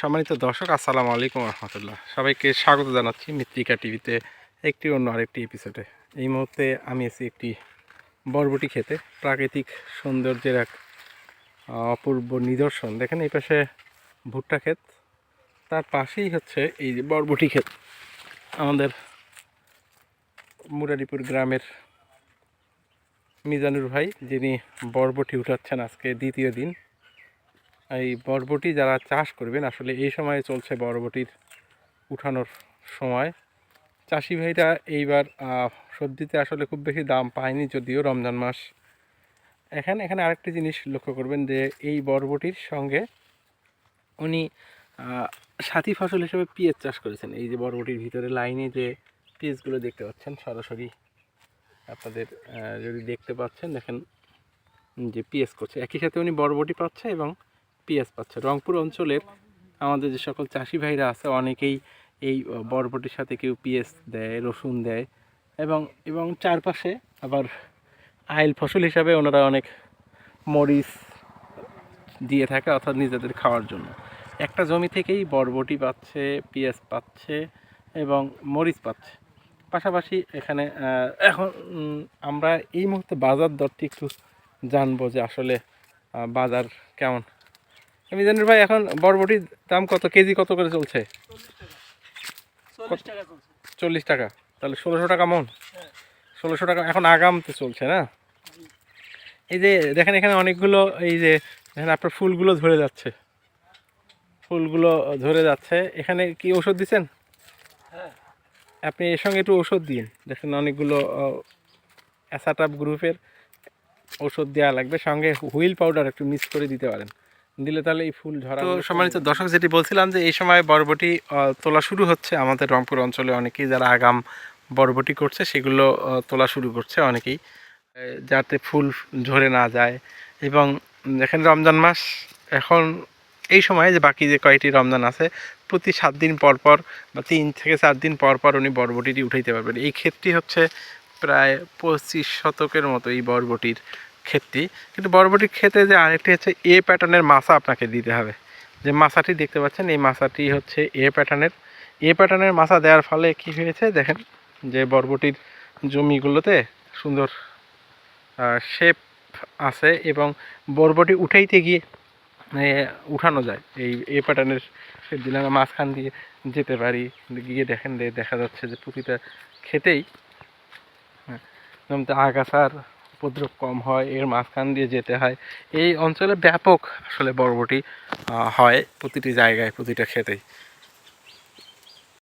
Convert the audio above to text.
সম্মানিত দর্শক, আসসালামু আলাইকুম রহমতুল্লাহ। সবাইকে স্বাগত জানাচ্ছি মৃত্তিকা টিভিতে একটি অন্য আরেকটি এপিসোডে এই মুহূর্তে আমি এসেছি একটি বরবটি খেতে প্রাকৃতিক সৌন্দর্যের এক অপূর্ব নিদর্শন। দেখেন এই পাশে ভুট্টা ক্ষেত। তার পাশেই হচ্ছে এই যে বরবটি ক্ষেত। আমাদের মুরারিপুর গ্রামের মিজানুর ভাই, যিনি বরবটি উঠাচ্ছেন আজকে দ্বিতীয় দিন। এই বরবটি যারা চাষ করবেন, আসলে এই সময়ে চলছে বরবটির উঠানোর সময়। চাষি ভাইরা এইবার সবজিতে আসলে খুব বেশি দাম পায়নি যদিও রমজান মাস। এখানে এখানে আরেকটি জিনিস লক্ষ্য করবেন যে, এই বরবটির সঙ্গে উনি সাথী ফসল হিসেবে পিঁয়াজ চাষ করেছেন। এই যে বরবটির ভিতরে লাইনে যে পিঁয়াজগুলো দেখতে পাচ্ছেন, সরাসরি আপনাদের যদি দেখতে পাচ্ছেন, দেখেন যে পিএস করছে। একই সাথে উনি বরবটি পাচ্ছে এবং পিএস পাচ্ছে। রংপুর অঞ্চলের আমাদের যে সকল চাষি ভাইরা আছে, অনেকেই এই বরবটির সাথে কেউ পিএস দেয়, রসুন দেয় এবং এবং চারপাশে আবার আইল ফসল হিসাবে ওনারা অনেক মরিচ দিয়ে থাকে অর্থাৎ নিজেদের খাওয়ার জন্য। একটা জমি থেকেই বরবটি পাচ্ছে পিএস পাচ্ছে এবং মরিচ পাচ্ছে। পাশাপাশি এখানে এখন আমরা এই মুহূর্তে বাজার দরটি একটু জানব যে আসলে বাজার কেমন। মিজানুর ভাই এখন বরবটির দাম কত? কেজি কত করে চলছে? চল্লিশ টাকা চল্লিশ টাকা। তাহলে ষোলোশো টাকা মন। ষোলোশো টাকা এখন আগামতে চলছে না? এই যে দেখেন এখানে অনেকগুলো এই যে দেখেন আপনার ফুলগুলো ধরে যাচ্ছে। ফুলগুলো ধরে যাচ্ছে। এখানে কি ওষুধ দিচ্ছেন? হ্যাঁ। আপনি এর সঙ্গে একটু ওষুধ দিন। দেখেন অনেকগুলো অ্যাসাটাপ গ্রুপের ওষুধ দেওয়া লাগবে। সঙ্গে হুইল পাউডার একটু মিক্স করে দিতে পারেন। দিলে তাহলে এই ফুল ঝরা তো সম্মানিত দর্শক যেটি বলছিলাম যে এই সময় বরবটি তোলা শুরু হচ্ছে আমাদের রংপুর অঞ্চলে অনেকেই যারা আগাম বরবটি করছে সেগুলো তোলা শুরু করছে অনেকেই। যাতে ফুল ঝরে না যায়। এবং দেখেন রমজান মাস এখন এই সময় যে বাকি যে কয়টি রমজান আছে প্রতি সাত দিন পর পর বা তিন থেকে চার দিন পর পর উনি বরবটিটি উঠাইতে পারবেন। এই ক্ষেতটি হচ্ছে প্রায় পঁচিশ শতকের মতো এই বরবটির ক্ষেতটি কিন্তু বরবটির ক্ষেতে যে আরেকটি হচ্ছে এ প্যাটার্নের মাছা আপনাকে দিতে হবে। যে মাছাটি দেখতে পাচ্ছেন এই মাছাটি হচ্ছে এ প্যাটার্নের এ প্যাটার্নের মাছা দেওয়ার ফলে কি হয়েছে দেখেন যে বরবটির জমিগুলোতে সুন্দর শেপ আছে এবং বরবটি উঠাইতে গিয়ে উঠানো যায়। এই এ প্যাটার্নের দিলে আমরা মাঝখান দিয়ে যেতে পারি গিয়ে দেখেন দেখা যাচ্ছে যে প্রতিটা খেতেই হ্যাঁ, জমিতে আগাছার উপদ্রব কম হয়, এর মাঝখান দিয়ে যেতে হয়। এই অঞ্চলে ব্যাপক আসলে বরবটি হয় প্রতিটি জায়গায়, প্রতিটা ক্ষেতেই।